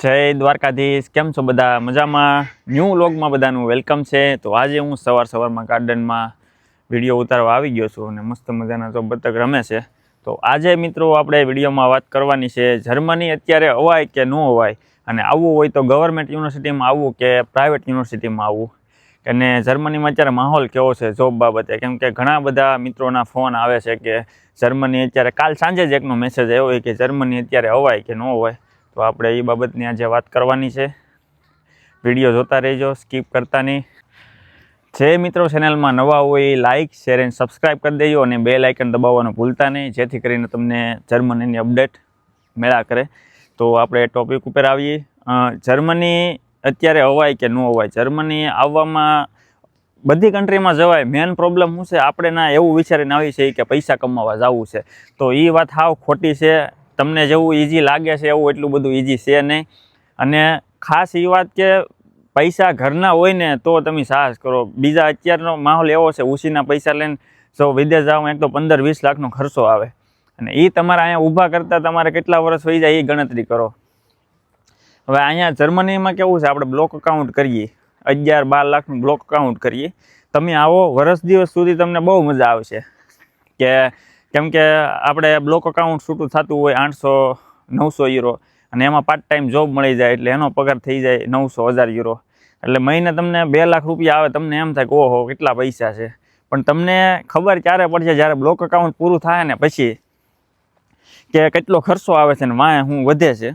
જય દ્વારકાધીશ. કેમ છો બધા? મજામાં? ન્યૂ લોગમાં બધાનું વેલકમ છે. તો આજે હું સવાર સવારમાં ગાર્ડનમાં વીડિયો ઉતારવા આવી ગયો છું અને મસ્ત મજાના જો બતક રમે છે. તો આજે મિત્રો આપણે વિડીયોમાં વાત કરવાની છે, જર્મની અત્યારે અવાય કે ન અવાય? અને આવવું હોય તો ગવર્મેન્ટ યુનિવર્સિટીમાં આવવું કે પ્રાઇવેટ યુનિવર્સિટીમાં આવવું? અને જર્મનીમાં અત્યારે માહોલ કેવો છે જોબ બાબતે? કેમ કે ઘણા બધા મિત્રોના ફોન આવે છે કે જર્મની અત્યારે કાલ સાંજે જ એકનો મેસેજ આવ્યો હોય કે જર્મની અત્યારે અવાય કે ન અવાય? તો આપણે એ બાબતની આજે વાત કરવાની છે. વીડિયો જોતા રહેજો, સ્કીપ કરતા નહીં. જે મિત્રો ચેનલમાં નવા હોય એ લાઇક શેર એન્ડ સબસ્ક્રાઈબ કરી દેજો અને બે લાઇકન દબાવવાનું ભૂલતા નહીં, જેથી કરીને તમને જર્મનીની અપડેટ મેળા કરે. તો આપણે ટોપિક ઉપર આવીએ. જર્મની અત્યારે અવાય કે ન અવાય? જર્મની આવવામાં બધી કન્ટ્રીમાં જવાય. મેન પ્રોબ્લેમ શું છે? આપણે ના એવું વિચારીને આવી છે કે પૈસા કમાવા જવું છે. તો એ વાત હાવ ખોટી છે. તમને જેવું ઇઝી લાગે છે એવું એટલું બધું ઇઝી છે નહીં. અને ખાસ એ વાત કે પૈસા ઘરના હોય ને તો તમે સાહસ કરો. બીજા અત્યારનો માહોલ એવો છે, ઉસીના પૈસા લઈને જો વિદેશ જવામાં એક તો પંદર વીસ લાખનો ખર્ચો આવે. અને એ તમારે અહીંયા ઊભા કરતાં તમારે કેટલા વર્ષ થઈ જાય એ ગણતરી કરો. હવે અહીંયા જર્મનીમાં કેવું છે, આપણે બ્લોક અકાઉન્ટ કરીએ. અગિયાર બાર લાખનું બ્લોક અકાઉન્ટ કરીએ. તમે આવો, વર્ષ દિવસ સુધી તમને બહુ મજા આવશે. કે કેમ કે આપણે બ્લોક અકાઉન્ટ છૂટું થતું હોય આઠસો, નવસો યુરો અને એમાં પાર્ટ ટાઈમ જોબ મળી જાય એટલે એનો પગાર થઈ જાય નવસો, હજાર યુરો એટલે મહિને તમને બે લાખ રૂપિયા આવે, તમને એમ થાય કે ઓહો, કેટલા પૈસા છે. પણ તમને ખબર ક્યારે પડશે જ્યારે બ્લોક અકાઉન્ટ પૂરું થાય ને પછી કે કેટલો ખર્ચો આવે છે ને વાંહે હું વધે છે.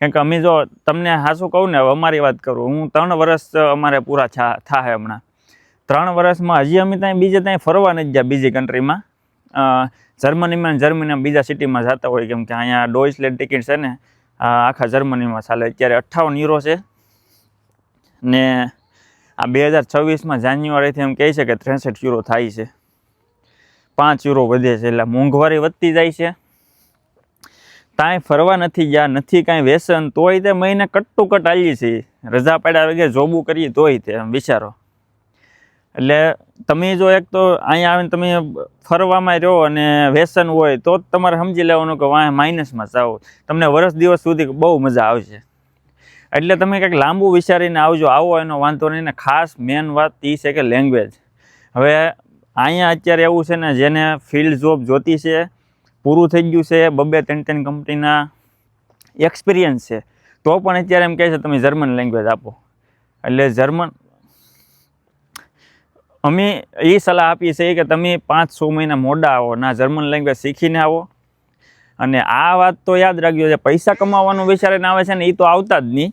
કેમ કે અમે જો તમને હાસું કહું ને, હવે અમારી વાત કરું. હું ત્રણ વર્ષ અમારે પૂરા થાય હમણાં. ત્રણ વર્ષમાં હજી અમે ત્યાં બીજે ત્યાં ફરવા નથી ગયા બીજી કન્ટ્રીમાં જર્મનીમાં ને જર્મનીમાં બીજા સિટીમાં જતા હોય કેમ કે અહીંયા ડોઇસલેન્ડ ટિકિટ છે ને આખા જર્મનીમાં ચાલે. અત્યારે અઠ્ઠાવન યુરો છે. ને આ બે હજાર છવ્વીસમાં જાન્યુઆરીથી એમ કહે છે કે ત્રેસઠ યુરો થાય છે. પાંચ યુરો વધે છે, એટલે મોંઘવારી વધતી જાય છે. કાંઈ ફરવા નથી ગયા, નથી કાંઈ વ્યસન તોય તે મહિને કટ્ટુ કટ આવીએ છીએ રજા પાડ્યા વગર જોબું કરીએ તોય તે એમ વિચારો. એટલે તમે જો એક તો અહીંયા આવીને તમે ફરવામાં રહો અને વ્યસન હોય, તો જ તમારે સમજી લેવાનું કે વાંહે માઇનસમાં જાઓ. તમને વર્ષ દિવસ સુધી બહુ મજા આવશે. એટલે તમે કંઈક લાંબુ વિચારીને આવજો, આવો એનો વાંધો નહીં. ને ખાસ મેન વાત એ છે કે લેંગ્વેજ હવે અહીંયા અત્યારે એવું છે ને, જેને ફિલ્ડ જોબ જોતી છે, પૂરું થઈ ગયું છે, બબે ત્રણ ત્રણ કંપનીના એક્સપિરિયન્સ છે, તો પણ અત્યારે એમ કહે છે, તમે જર્મન લેંગ્વેજ આપો. એટલે જર્મન અમે એ સલાહ આપીએ છીએ કે તમે પાંચ છ મહિના મોડા આવો ના જર્મન લેંગ્વેજ શીખીને આવો. અને આ વાત તો યાદ રાખજો જે પૈસા કમાવાનું વિચારીને આવે છે ને એ તો આવતા જ નહીં.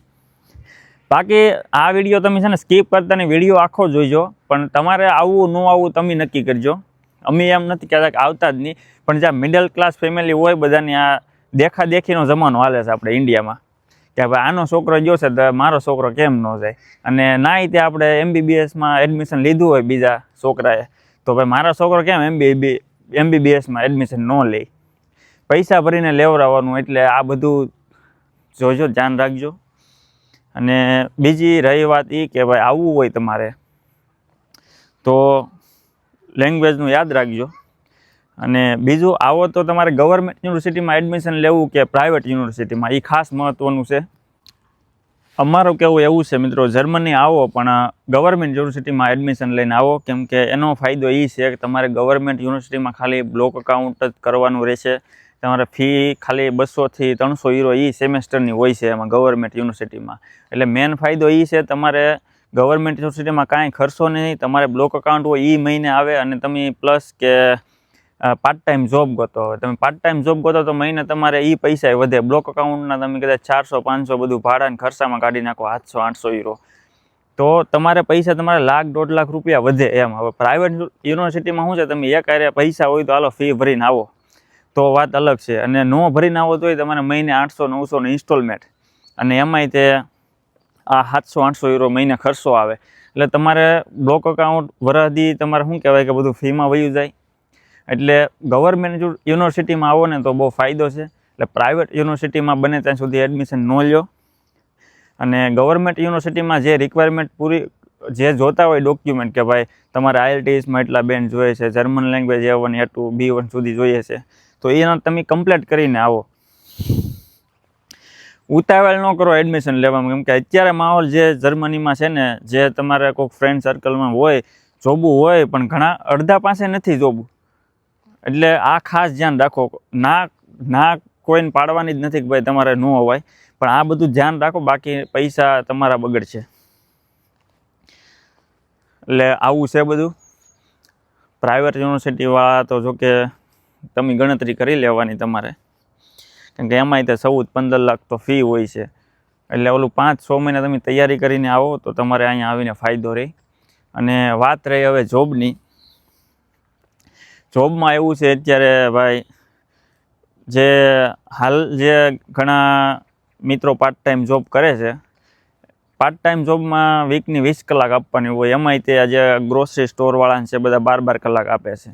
બાકી આ વીડિયો તમે છે ને સ્કીપ કરતા ને વીડિયો આખો જોઈજો પણ તમારે આવવું ન આવવું તમે નક્કી કરજો. અમે એમ નથી કહેતા કે આવતા જ નહીં. પણ જ્યાં મિડલ ક્લાસ ફેમિલી હોય બધાની આ દેખા દેખીનો જમાનો હાલે છે આપણે ઇન્ડિયામાં કે ભાઈ આનો છોકરો જોશે તો મારો છોકરો કેમ ન જાય? અને ના તે આપણે એમબીબીએસમાં એડમિશન લીધું હોય બીજા છોકરાએ, તો ભાઈ મારો છોકરો કેમ એમબીબી એમબીબીએસમાં એડમિશન ન લે? પૈસા ભરીને લેવડાવવાનું એટલે આ બધું જોજો, ધ્યાન રાખજો. અને બીજી રહી વાત એ કે ભાઈ આવવું હોય તમારે, તો લેંગ્વેજનું યાદ રાખજો. અને બીજું, આવો તો તમારે ગવર્મેન્ટ યુનિવર્સિટીમાં એડમિશન લેવું કે પ્રાઇવેટ યુનિવર્સિટીમાં એ ખાસ મહત્ત્વનું છે. અમારું કેવું એવું છે મિત્રો જર્મની આવો, પણ ગવર્મેન્ટ યુનિવર્સિટીમાં એડમિશન લઈને આવો, કેમ કે એનો ફાયદો એ છે કે તમારે ગવર્મેન્ટ યુનિવર્સિટીમાં ખાલી બ્લોક અકાઉન્ટ જ કરવાનું રહેશે. તમારે ફી ખાલી બસોથી ત્રણસો યુરો એ સેમેસ્ટરની હોય છે એમાં ગવર્મેન્ટ યુનિવર્સિટીમાં એટલે મેન ફાયદો એ છે, તમારે ગવર્મેન્ટ યુનિવર્સિટીમાં કાંઈ ખર્ચો નહીં, તમારે બ્લોક અકાઉન્ટ હોય એ મહિને આવે અને તમે પ્લસ કે પાર્ટ ટાઈમ જોબ ગોતો હવે તમે પાર્ટ ટાઈમ જોબ ગોતો તો મહિને તમારે એ પૈસા વધે. બ્લોક અકાઉન્ટના તમે કદાચ ચારસો, પાંચસો બધું ભાડાને ખર્ચામાં કાઢી નાખો, આઠસો આઠસો યુરો તો તમારે પૈસા તમારે લાખ, દોઢ લાખ રૂપિયા વધે એમ. હવે પ્રાઇવેટ યુનિવર્સિટીમાં શું છે? તમે એક હારે પૈસા હોય તો હાલો ફી ભરીને આવો. તો વાત અલગ છે. અને ન ભરીને આવો તોય તમારે મહિને આઠસો નવસોની ઇન્સ્ટોલમેન્ટ અને એમાંય તે આ સાતસો, આઠસો યુરો મહિને ખર્ચો આવે. એટલે તમારે બ્લોક અકાઉન્ટ વરદી તમારે શું કહેવાય કે બધું ફીમાં વયું જાય? એટલે ગવર્મેન્ટ યુનિવર્સિટીમાં આવો ને તો બહુ ફાયદો છે. એટલે પ્રાઇવેટ યુનિવર્સિટીમાં બને ત્યાં સુધી એડમિશન ન લ્યો. અને ગવર્મેન્ટ યુનિવર્સિટીમાં જે રિક્વાયરમેન્ટ પૂરી, જે જોતા હોય ડોક્યુમેન્ટ કે ભાઈ તમારે આઈએલટીએસમાં એટલા બેન્ડ જોઈએ છે German language A one A two B one સુધી જોઈએ છે. તો એનો તમે કમ્પ્લીટ કરીને આવો. ઉતાવળ ન કરો એડમિશન લેવામાં. કેમ કે અત્યારે માહોલ જે જર્મનીમાં છે ને, જે તમારે કોઈક ફ્રેન્ડ સર્કલમાં હોય, જોબું હોય, પણ ઘણા અડધા પાસે નથી જોબું. એટલે આ ખાસ ધ્યાન રાખો. ના ના કોઈને પાડવાની જ નથી કે ભાઈ તમારે ન હોવાય પણ આ બધું ધ્યાન રાખો, બાકી પૈસા તમારા બગડશે એટલે આવું છે બધું. પ્રાઇવેટ યુનિવર્સિટીવાળા તો જો કે તમે ગણતરી કરી લેવાની તમારે. કેમ કે એમાંય તે ચૌદ, પંદર લાખ તો ફી હોય છે. એટલે ઓલું પાંચ, છ મહિના તમે તૈયારી કરીને આવો તો તમારે અહીંયા આવીને ફાયદો રહે. અને વાત રહી હવે જોબની જોબમાં એવું છે અત્યારે ભાઈ, જે હાલ જે ઘણા મિત્રો પાર્ટ ટાઈમ જોબ કરે છે પાર્ટ ટાઈમ જોબમાં વીકની વીસ કલાક આપવાની હોય, એમાંય તે આજે ગ્રોસરી સ્ટોરવાળાને છે, બધા બાર બાર કલાક આપે છે.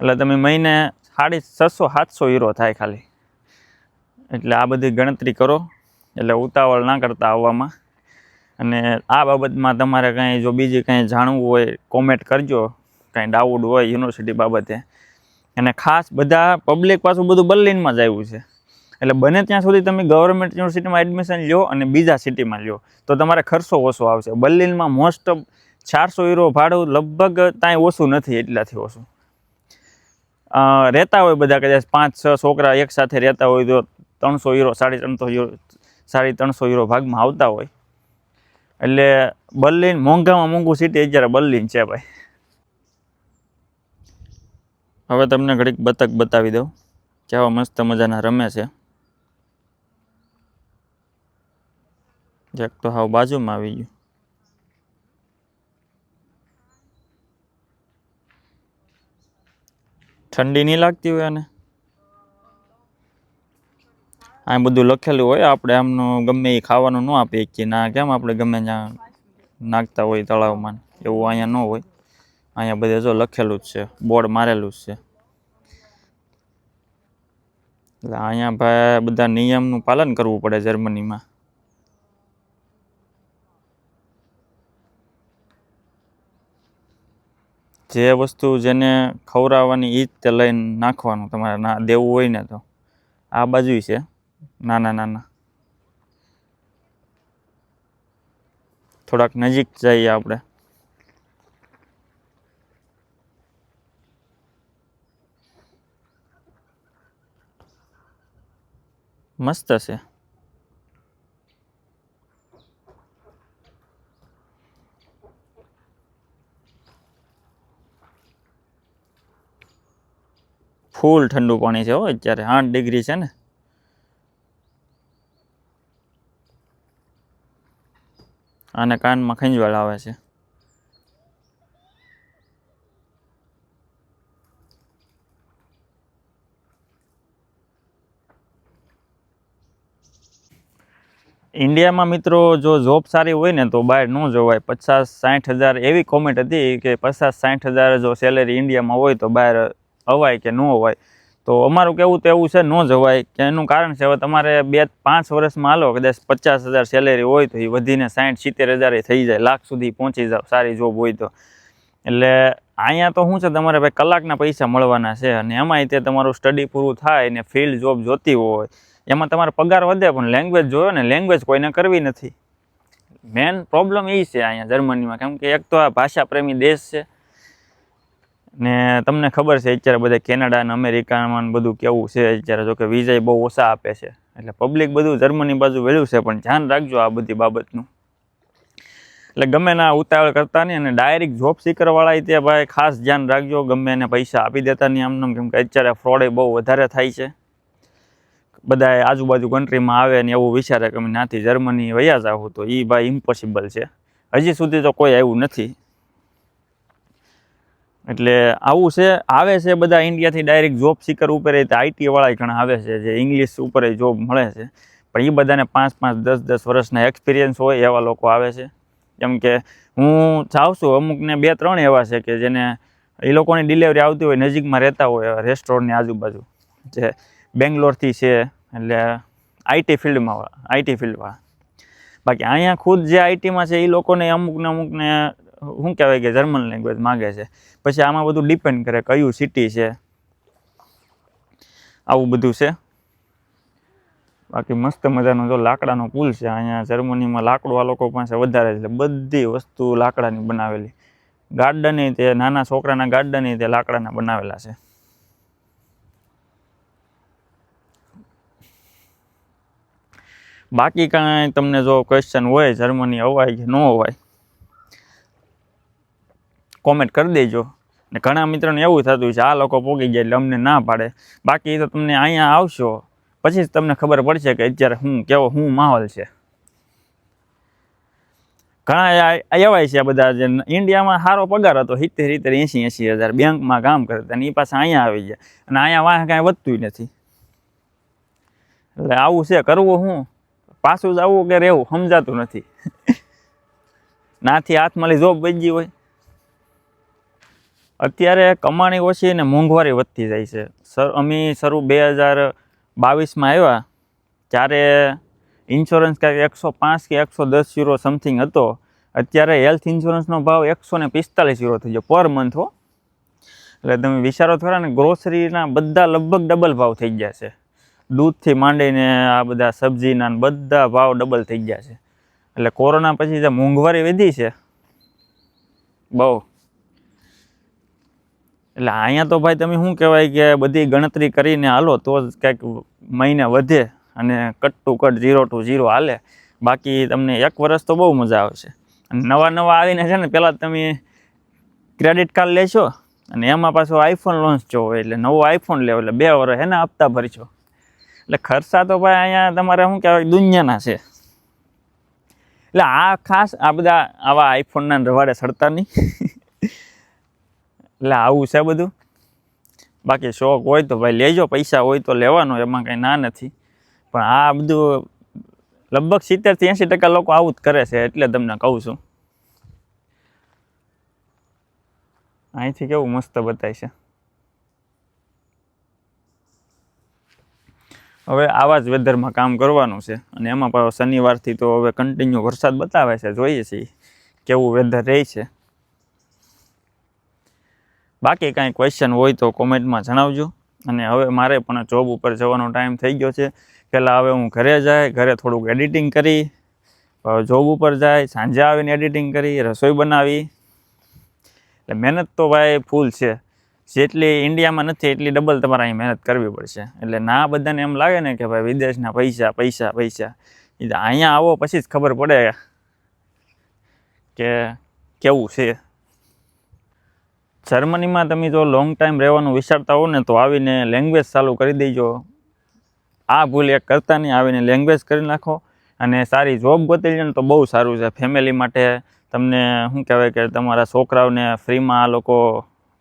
એટલે તમે મહિને સાડી છસો, સાતસો હીરો થાય ખાલી. એટલે આ બધી ગણતરી કરો, એટલે ઉતાવળ ના કરતા આવવામાં. અને આ બાબતમાં તમારે કાંઈ જો બીજી કાંઈ જાણવું હોય કોમેન્ટ કરજો. કાંઈ ડાઉટ હોય યુનિવર્સિટી બાબતે. અને ખાસ બધા પબ્લિક પાછું બધું બર્લિનમાં જ આવ્યું છે. એટલે બને ત્યાં સુધી તમે ગવર્મેન્ટ યુનિવર્સિટીમાં એડમિશન લ્યો અને બીજા સિટીમાં લ્યો. તો તમારે ખર્ચો ઓછો આવશે. બર્લિનમાં મોસ્ટ ઓફ ચારસો યુરો ભાડું લગભગ ત્યાં ઓછું નથી એટલાથી ઓછું. રહેતા હોય બધા કદાચ પાંચ, છ છોકરા એક સાથે રહેતા હોય તો ત્રણસો યુરો સાડી ત્રણસો યુરો સાડી ત્રણસો યુરો ભાગમાં આવતા હોય. એટલે બર્લિન મોંઘામાં મોંઘું સિટી અત્યારે બર્લિન છે ભાઈ. હવે તમને ઘડીક બતક બતાવી દઉં. કેવા મસ્ત મજાના રમે છે. જેક તો હાવ બાજુમાં આવી ગયું. ઠંડી નહીં લાગતી હોય આને? આ બધું લખેલું હોય, આપણે આમનું ગમે એ ખાવાનું ન આપીએ કે ના, કેમ આપણે ગમે ત્યાં નાખતા હોય તળાવમાં, એવું અહીંયા ન હોય. અહીંયા બધે જો લખેલું જ છે, બોર્ડ મારેલું જ છે. એટલે અહીંયા ભાઈ બધા નિયમનું પાલન કરવું પડે જર્મનીમાં. જે વસ્તુ જેને ખવડાવવાની ઈજ તે લઈને નાખવાનું, તમારે ના દેવું હોય ને તો. આ બાજુ છે, નાના નાના. થોડાક નજીક જઈએ આપણે. મસ્ત છે. ફૂલ ઠંડુ પાણી છે હો અત્યારે, આઠ ડિગ્રી છે ને. આને કાનમાં ખંજવાળ આવે છે. ઇન્ડિયામાં મિત્રો જો જોબ સારી હોય ને તો બહાર ન જવાય. પચાસ સાઠ હજાર એવી કોમેન્ટ હતી કે પચાસ સાઠ હજાર જો સેલેરી ઇન્ડિયામાં હોય તો બહાર અવાય કે ન અવાય. તો અમારું કેવું તો એવું છે, ન જવાય. કે એનું કારણ છે, હવે તમારે બે પાંચ વર્ષમાં હાલો, કદાચ પચાસ હજાર સેલેરી હોય તો એ વધીને સાઠ સિત્તેર હજાર થઈ જાય. લાખ સુધી પહોંચી જાવ સારી જોબ હોય તો. એટલે અહીંયા તો શું છે, તમારે ભાઈ કલાકના પૈસા મળવાના છે અને એમાંય તે તમારું સ્ટડી પૂરું થાય ને ફિલ્ડ જોબ જોતી હોય, એમાં તમારો પગાર વધે પણ લેંગ્વેજ જોયો ને લેંગ્વેજ કોઈને કરવી નથી. મેન પ્રોબ્લેમ એ છે અહીંયા જર્મનીમાં, કેમ કે એક તો આ ભાષા પ્રેમી દેશ છે ને તમને ખબર છે, અત્યારે બધા કેનેડા અને અમેરિકામાં ને બધું કેવું છે, અત્યારે જોકે વિજય બહુ ઓછા આપે છે. એટલે પબ્લિક બધું જર્મની બાજુ વહેલું છે, પણ ધ્યાન રાખજો આ બધી બાબતનું. એટલે ગમે ના ઉતાવળ કરતા નહીં અને ડાયરેક્ટ જોબ વાળા તે ભાઈ ખાસ ધ્યાન રાખજો, ગમે એને પૈસા આપી દેતા નહીં આમને કેમ કે અત્યારે ફ્રોડ બહુ વધારે થાય છે. બધા આજુબાજુ કન્ટ્રીમાં આવે ને એવું વિચારે કે નાથી જર્મની વયા જાવ તો એ ભાઈ ઇમ્પોસિબલ છે. હજી સુધી તો કોઈ આવ્યું નથી. એટલે આવું છે, આવે છે બધા ઇન્ડિયાથી ડાયરેક્ટ જોબ સીકર ઉપર એ આઈટી વાળા ઘણા આવે છે, જે ઇંગ્લિશ ઉપર જોબ મળે છે. પણ એ બધાને પાંચ પાંચ, દસ દસ વર્ષના એક્સપિરિયન્સ હોય એવા લોકો આવે છે. કેમ કે હું જાઉં છું અમુકને બે ત્રણ એવા છે કે જેને એ લોકોની ડિલિવરી આવતી હોય, નજીકમાં રહેતા હોય રેસ્ટોરન્ટની આજુબાજુ. જે બેંગ્લોરથી છે, એટલે આઈટી ફિલ્ડમાં આઈટી ફિલ્ડવાળા બાકી અહીંયા ખુદ જે આઈટીમાં છે, એ લોકોને અમુકને અમુકને શું કહેવાય કે જર્મન લેંગ્વેજ માગે છે. પછી આમાં બધું ડિપેન્ડ કરે કયું સિટી છે. આવું બધું છે. બાકી મસ્ત મજાનો જો લાકડાનો પુલ છે, અહીંયા જર્મનીમાં લાકડું આ લોકો પાસે વધારે છે બધી વસ્તુ લાકડાની બનાવેલી. ગાર્ડન તે નાના છોકરાના ગાર્ડન તે લાકડાના બનાવેલા છે. બાકી કાંઈ તમને જો ક્વેશ્ચન હોય, જર્મની અવાય કે ન અવાય કોમેન્ટ કરી દેજો. ને ઘણા મિત્રોને એવું થતું છે, આ લોકો પોગી ગયા એટલે અમને ના પાડે. બાકી તો તમને અહીંયા આવશો. પછી જ તમને ખબર પડશે કે અત્યારે શું કેવો શું માહોલ છે. ઘણા એવાય છે બધા જે ઇન્ડિયામાં સારો પગાર હતો, સિત્તેર સિત્તેર એંસી એંસી હજાર બેંકમાં કામ કરતા અને એ પાછા અહીંયા આવી ગયા. અને અહીંયા વાહ કાંઈ વધતું નથી. એટલે આવું છે, કરવું શું પાછું જ આવવું કે રહેવું? સમજાતું નથી. નાથી હાથમાં લઈ જોબ બચી હોય. અત્યારે કમાણી ઓછી અને મોંઘવારી વધતી જાય છે. સર, અમે શરૂ બે હજાર બાવીસમાં આવ્યા, ત્યારે ઇન્સ્યોરન્સ કાંઈક એકસો પાંચ કે એકસો દસ યુરો સમથિંગ હતો. અત્યારે હેલ્થ ઇન્સ્યોરન્સનો ભાવ એકસો ને પિસ્તાલીસ યુરો થઈ ગયો પર મંથ હો. એટલે તમે વિચારો ખરા ને ગ્રોસરીના બધા લગભગ ડબલ ભાવ થઈ ગયા છે. દૂધથી માંડીને આ બધા સબ્જીના બધા ભાવ ડબલ થઈ ગયા છે. એટલે કોરોના પછી જે મોંઘવારી વધી છે, બહુ એટલે અહીંયા તો ભાઈ તમે શું કહેવાય કે બધી ગણતરી કરીને હાલો, તો જ કંઈક મહિને વધે અને cut to cut zero to zero હાલે. બાકી તમને એક વર્ષ તો બહુ મજા આવશે. અને નવા નવા આવીને છે ને, પહેલાં તમે ક્રેડિટ કાર્ડ લેશો અને એમાં પાછો આઈફોન લોન્ચ જોવો એટલે નવો આઈફોન લેવો એટલે બે વર્ષ એના હપ્તા ભરશો. એટલે ખર્ચા તો ભાઈ અહીંયા તમારે શું કહેવાય, દુનિયાના છે. એટલે આ ખાસ આ બધા આવા આઈફોનના રવાડે સડતા નહીં એટલે આવું છે બધું. બાકી શોખ હોય તો ભાઈ લેજો, પૈસા હોય તો લેવાનો, એમાં કંઈ ના નથી. પણ આ બધું લગભગ સિત્તેરથી એંસી ટકા લોકો આવું જ કરે છે, એટલે તમને કહું છું. અહીંથી કેવું મસ્ત બતાય છે. હવે આવા જ વેધરમાં કામ કરવાનું છે, અને એમાં પણ શનિવારથી તો હવે કન્ટિન્યુ વરસાદ બતાવે છે, જોઈએ છીએ કેવું વેધર રહે છે. બાકી કાંઈ ક્વેશ્ચન હોય તો કોમેન્ટમાં જણાવજો. અને હવે મારે પણ જોબ ઉપર જવાનો ટાઈમ થઈ ગયો છે. પહેલાં હવે હું ઘરે જાય, ઘરે થોડુંક એડિટિંગ કરી જોબ ઉપર જાય, સાંજે આવીને એડિટિંગ કરી, રસોઈ બનાવી. એટલે મહેનત તો ભાઈ ફૂલ છે. જેટલી ઇન્ડિયામાં નથી, એટલી ડબલ તમારે અહીં મહેનત કરવી પડશે. એટલે ના બધાને એમ લાગે ને કે ભાઈ વિદેશના પૈસા પૈસા પૈસા. અહીંયા આવો પછી જ ખબર પડે કે કેવું છે. જર્મનીમાં તમે જો લોંગ ટાઈમ રહેવાનું વિચારતા હો ને તો આવીને લેંગ્વેજ ચાલુ કરી દેજો. આ ભૂલ એક કરતા નહીં, આવીને લેંગ્વેજ કરી નાખો અને સારી જોબ ગોતી લે તો બહુ સારું છે. ફેમિલી માટે તમને શું કહેવાય કે તમારા છોકરાઓને ફ્રીમાં આ લોકો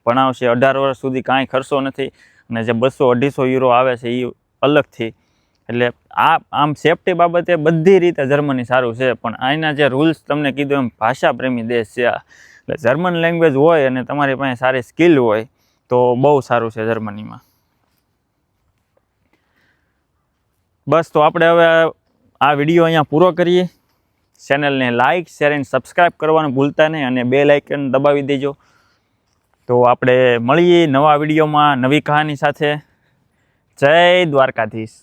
ભણાવશે. અઢાર વર્ષ સુધી કાંઈ ખર્ચો નથી અને જે બસો અઢીસો યુરો આવે છે એ અલગથી. એટલે આ આમ સેફટી બાબતે બધી રીતે જર્મની સારું છે. પણ અહીંના જે રૂલ્સ તમને કીધું એમ ભાષા પ્રેમી દેશ છે એટલે જર્મન લેંગ્વેજ હોય અને તમારી પાસે સારી સ્કિલ હોય, તો બહુ સારું છે જર્મનીમાં બસ, તો આપણે હવે આ વીડિયો અહીંયા પૂરો કરીએ. ચેનલને લાઇક શેર એન્ડ સબસ્ક્રાઈબ કરવાનું ભૂલતા નહીં અને બે લાઇકન દબાવી દેજો. તો આપણે મળીએ નવા વિડીયોમાં નવી કહાની સાથે. જય દ્વારકાધીશ.